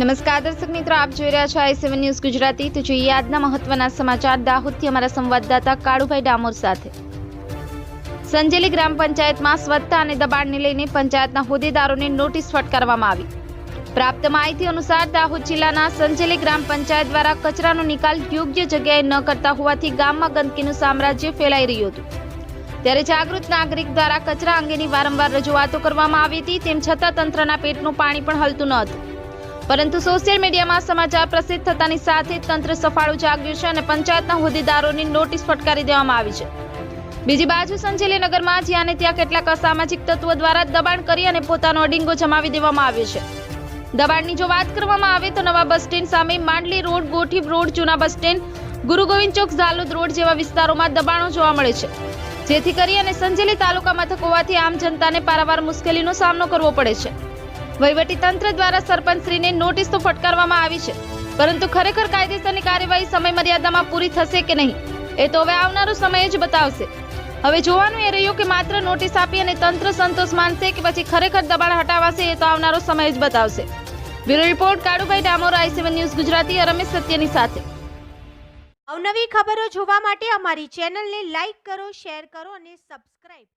નમસ્કાર દર્શક મિત્રો, આપ જોઈ રહ્યા છો આઈ સેવન ન્યૂઝ ગુજરાતી. તો જોઈએ આજના મહત્વના સમાચાર. દાહોદથી અમારા સંવાદદાતા કાળુભાઈ ડામોર સાથે. સંજેલી ગ્રામ પંચાયતમાં સ્વચ્છતા અને દબાણને લઈને પંચાયતના હોદ્દેદારોને નોટિસ ફટકારવામાં આવી. પ્રાપ્ત માહિતી અનુસાર દાહોદ જિલ્લાના સંજેલી ગ્રામ પંચાયત દ્વારા કચરાનો નિકાલ યોગ્ય જગ્યાએ ન કરતા હોવાથી ગામમાં ગંદકીનું સામ્રાજ્ય ફેલાઈ રહ્યું હતું. ત્યારે જાગૃત નાગરિક દ્વારા કચરા અંગેની વારંવાર રજૂઆતો કરવામાં આવી હતી, તેમ છતાં તંત્રના પેટનું પાણી પણ હલતું ન હતું. પરંતુ સોશિયલ મીડિયામાં સમાચાર પ્રસિદ્ધ થતાની સાથે તંત્ર સફાળું જાગ્યું છે અને પંચાયતના હોદ્દેદારોની નોટિસ ફટકારી દેવામાં આવી છે. બીજી બાજુ સંજેલી નગરમાં જ્યાં ત્યાં કેટલાક અસામાજિક તત્વો દ્વારા દબાણ કરી અને પોતાનો અડિંગો જમાવી દેવામાં આવ્યો છે. દબાણની જો વાત કરવામાં આવે તો નવા બસ સ્ટેન્ડ સામે માંડલી રોડ ગોઠી રોડ, જૂના બસ સ્ટેન્ડ ગુરુ ગોવિંદ ચોક, ઝાલોદ રોડ જેવા વિસ્તારોમાં દબાણો જોવા મળે છે. જેથી કરી અને સંજેલી તાલુકા મથક હોવાથી આમ જનતાને પારાવાર મુશ્કેલીનો સામનો કરવો પડે છે. વહીવટી તંત્ર દ્વારા સરપંચશ્રીને નોટિસ તો ફટકારવામાં આવી છે. પરંતુ ખરેખર કાયદેસરની કાર્યવાહી સમય મર્યાદામાં પૂરી થશે કે નહીં, એ તો હવે આવનારો સમય જ બતાવશે. હવે જોવાનું એ રહ્યું કે માત્ર નોટિસ આપી અને તંત્ર સંતોષ માનશે કે પછી ખરેખર દબાણ હટાવાશે એ તો આવનારો સમય જ બતાવશે. Bureau report, Kalubhai Damor, I seven news Gujarati Ramesh સત્યની સાથે. અવનવી ખબરો જોવા માટે અમારી ચેનલને લાઈક કરો, શેર કરો અને સબસ્ક્રાઇબ